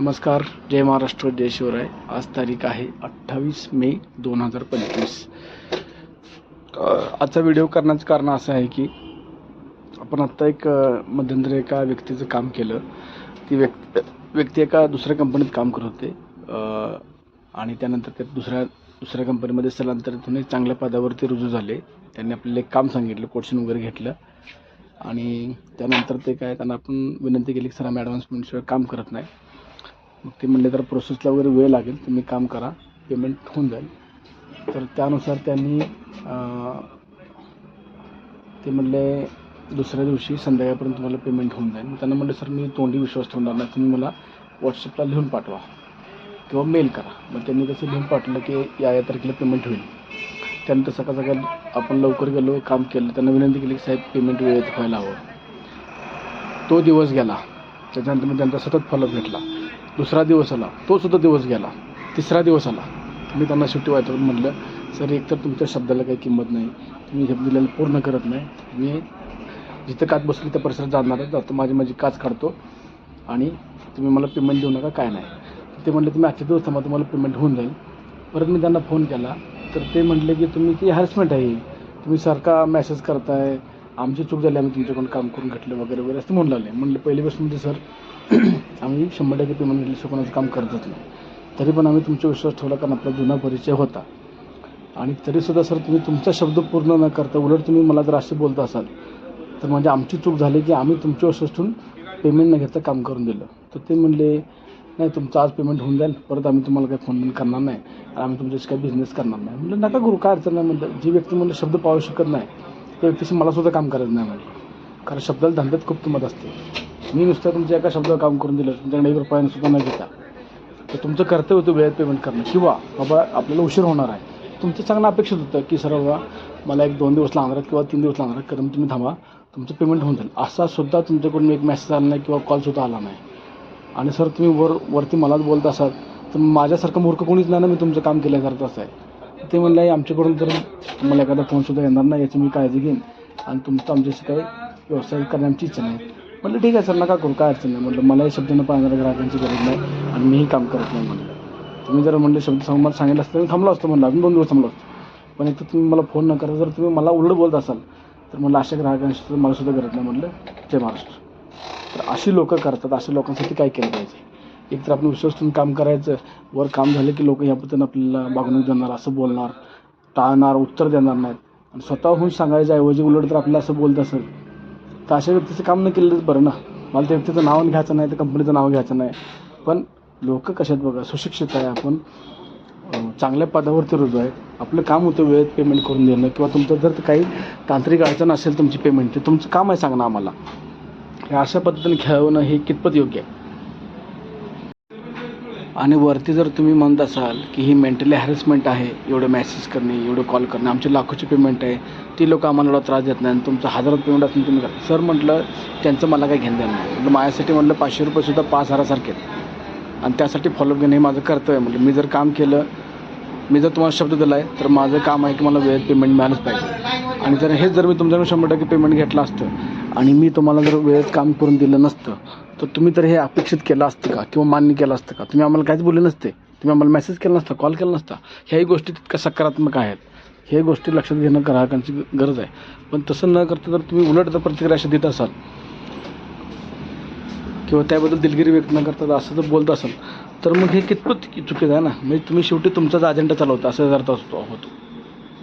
नमस्कार जय महाराष्ट्र जय शिवराय. आज तारीख आहे अठ्ठावीस मे दोन हजार पंचवीस. आजचा व्हिडिओ करण्याचं कारण असं आहे की आपण आत्ता एक अ, मध्यंतरी एका व्यक्तीचं काम केलं. ती व्यक् व्यक्ती एका दुसऱ्या कंपनीत काम करत होते. आणि त्यानंतर ते दुसऱ्या दुसऱ्या कंपनीमध्ये स्थलांतरित होऊन एक चांगल्या पदावरती रुजू झाले. त्यांनी आपल्याला एक काम सांगितलं कोचिंग वगैरे घेतलं. आणि त्यानंतर ते काय त्यांना आपण विनंती केली की सर आम्ही ॲडव्हान्समेंटशिवाय काम करत नाही. मग ते म्हणले तर प्रोसेसला वगैरे वेळ लागेल तुम्ही काम करा पेमेंट होऊन जाईल. तर त्यानुसार त्यांनी ते म्हणले दुसऱ्या दिवशी संध्याकाळपर्यंत तुम्हाला पेमेंट होऊन जाईल. मग त्यांना म्हणलं सर मी तोंडी विश्वास ठेवणार नाही तुम्ही मला व्हॉट्सअपला लिहून पाठवा किंवा मेल करा. मग त्यांनी तसं लिहून पाठवलं की या या तारखेला पेमेंट होईल. त्यानंतर सकाळ सकाळ आपण लवकर गेलो काम केलं त्यांना विनंती केली की साहेब पेमेंट वेळेत व्हायला हवं. तो दिवस गेला. त्याच्यानंतर मग त्यांचा सतत फॉलोअप घेतला दुसरा दिवस आला. तो सुद्धा दिवस गेला. तिसरा दिवस आला. मी त्यांना सुट्टी वाटत म्हटलं सर एकतर तुमच्या शब्दाला काही किंमत नाही. तुम्ही शब्द दिलेलं पूर्ण करत नाही. मी जिथं काच बसली त्या परिसरात जाणार जातो माझी माझी काच काढतो आणि तुम्ही मला पेमेंट देऊ नका काय नाही. ते म्हटलं तुम्ही आजच्या दिवस थांबा तुम्हाला पेमेंट होऊन जाईल. परत मी त्यांना फोन केला. तर ते म्हटले की तुम्ही ती हॅरसमेंट आहे. तुम्ही सारखा मेसेज करताय. आमची चूक झाली आम्ही तुमच्याकडून काम करून घेतलं वगैरे वगैरे असं म्हणून लागले. म्हणलं पहिली गोष्ट म्हणजे सर आम्ही शंभर टक्के पेमेंट घेतल्याशिवाय कोणाचं काम करतच नाही तरी पण आम्ही तुमचा विश्वास ठेवला कारण आपला जुना परिचय होता. आणि तरीसुद्धा सर तुम्ही तुमचा शब्द पूर्ण न करता उलट तुम्ही मला जर असे बोलत असाल तर म्हणजे आमची चूक झाली की आम्ही तुमच्या विश्वास ठेवून पेमेंट न घेता काम करून दिलं. तर ते म्हणले नाही तुमचं आज पेमेंट होऊन जाईल. परत आम्ही तुम्हाला काही फोन बिन करणार नाही. आणि आम्ही तुमच्याशी काही बिझनेस करणार नाही. म्हणलं नका करू काय अडचण नाही. म्हणलं जी व्यक्ती म्हणलं शब्द पाळू शकत नाही त्या व्यक्तीशी मला सुद्धा काम करायचं नाही म्हणलं कारण शब्दाला धंद्यात खूप किंमत असते. मी नुसतं तुमच्या एका शब्दावर काम करून दिलं तुमच्याकडे एक रुपयानं सुद्धा न घेता. तर तुमचं कर्तव्य होतं वेळेत पेमेंट करणं. किंवा बाबा आपल्याला उशीर होणार आहे. तुमचं चांगलं अपेक्षित होतं की सर बाबा मला एक दोन दिवस लागणार किंवा तीन दिवस लागणार कारण तुम्ही थांबा. तुमचं पेमेंट होऊन जाईल. असा सुद्धा तुमच्याकडून एक मेसेज आला नाही किंवा कॉलसुद्धा आला नाही. आणि सर तुम्ही वर वरती मलाच बोलत असाल तर माझ्यासारखं मूर्ख कोणीच नाही ना मी तुमचं काम केल्यासारखं असं आहे. ते म्हणलं "आहे, आमच्याकडून तर मला एखादा फोनसुद्धा येणार नाही याची मी काळजी घेईन. आणि तुमचं आमच्याशी काही व्यवसाय करण्याची इच्छा नाही. म्हणलं ठीक आहे सर नका करू. काय अडचण नाही. म्हटलं मलाही न पाहणाऱ्या ग्राहकांची गरज नाही आणि मीही काम करत नाही. म्हणलं तुम्ही जर म्हणलं शब्द सांगून मला सांगितलं असतं मी थांबलो असतो म्हणलं अजून दोन दिवस थांबलो असतो. पण एक तर तुम्ही मला फोन न करा जर तुम्ही मला उलट बोलत असाल तर म्हटलं अशा ग्राहकांशी तर मला सुद्धा गरज नाही म्हणलं जय महाराष्ट्र. तर अशी लोकं करतात अशा लोकांसाठी काय केलं पाहिजे? एक तर आपण विश्वास ठेवून काम करायचं वर काम झालं की लोक ह्या पद्धतीनं आपल्याला वागणूक देणार असं बोलणार टाळणार उत्तर देणार नाहीत. आणि स्वतःहून सांगायच्या ऐवजी उलट तर आपल्याला असं बोलत असेल तर अशा व्यक्तीचं काम न केलेलंच बरं ना. मला त्या व्यक्तीचं नाव घ्यायचं नाही तर कंपनीचं नाव घ्यायचं नाही. पण लोक कशात बघा सुशिक्षित आहे आपण. चांगल्या पदावरती रुजू आहे. आपलं काम होतं वेळेत पेमेंट करून देणं किंवा तुमचं जर काही तांत्रिक अडचण असेल तुमची पेमेंट ते तुमचं काम आहे सांगणं आम्हाला. हे अशा पद्धतीने खेळवणं हे कितपत योग्य आहे? आणि वरती जर तुम्ही म्हणत असाल की ही मेंटली हॅरेसमेंट आहे एवढं मॅसेज करणे एवढं कॉल करणे आमची लाखोची पेमेंट आहे ती लोक आम्हाला एवढा त्रास देत नाही आणि तुमचं हजारात पेमेंट असून तुम्ही करा. सर म्हटलं त्यांचं मला काही घेणं देणं नाही. म्हटलं माझ्यासाठी म्हटलं पाचशे रुपयेसुद्धा पाच हजारासारखे आहेत. आणि त्यासाठी फॉलोअप घेणं हे माझं कर्तव्य आहे. म्हटलं मी जर काम केलं मी जर तुम्हाला शब्द दिला आहे तर माझं काम आहे की मला वेळेत पेमेंट मिळालंच पाहिजे. आणि जर हेच जर मी तुमच्याकडून शंभर टक्के पेमेंट घेतलं असतं आणि मी तुम्हाला जर वेळेत काम करून दिलं नसतं तर तुम्ही तर हे अपेक्षित केलं असतं का? किंवा मान्य केलं असतं का? तुम्ही आम्हाला काहीच बोलले नसते. तुम्ही आम्हाला मेसेज केला नसता कॉल केला नसता. ह्याही गोष्टी तितक्या सकारात्मक आहेत. हे गोष्टी लक्षात घेणं ग्राहकांची गरज आहे. पण तसं न करता जर तुम्ही उलट जर प्रतिक्रिया अशा देत असाल किंवा त्याबद्दल दिलगिरी व्यक्त न करता असं जर बोलत असाल तर मग हे कितपत चुकीचं आहे ना? म्हणजे तुम्ही शेवटी तुमचाच अजेंडा चालवता असं अर्थ असतो होतो.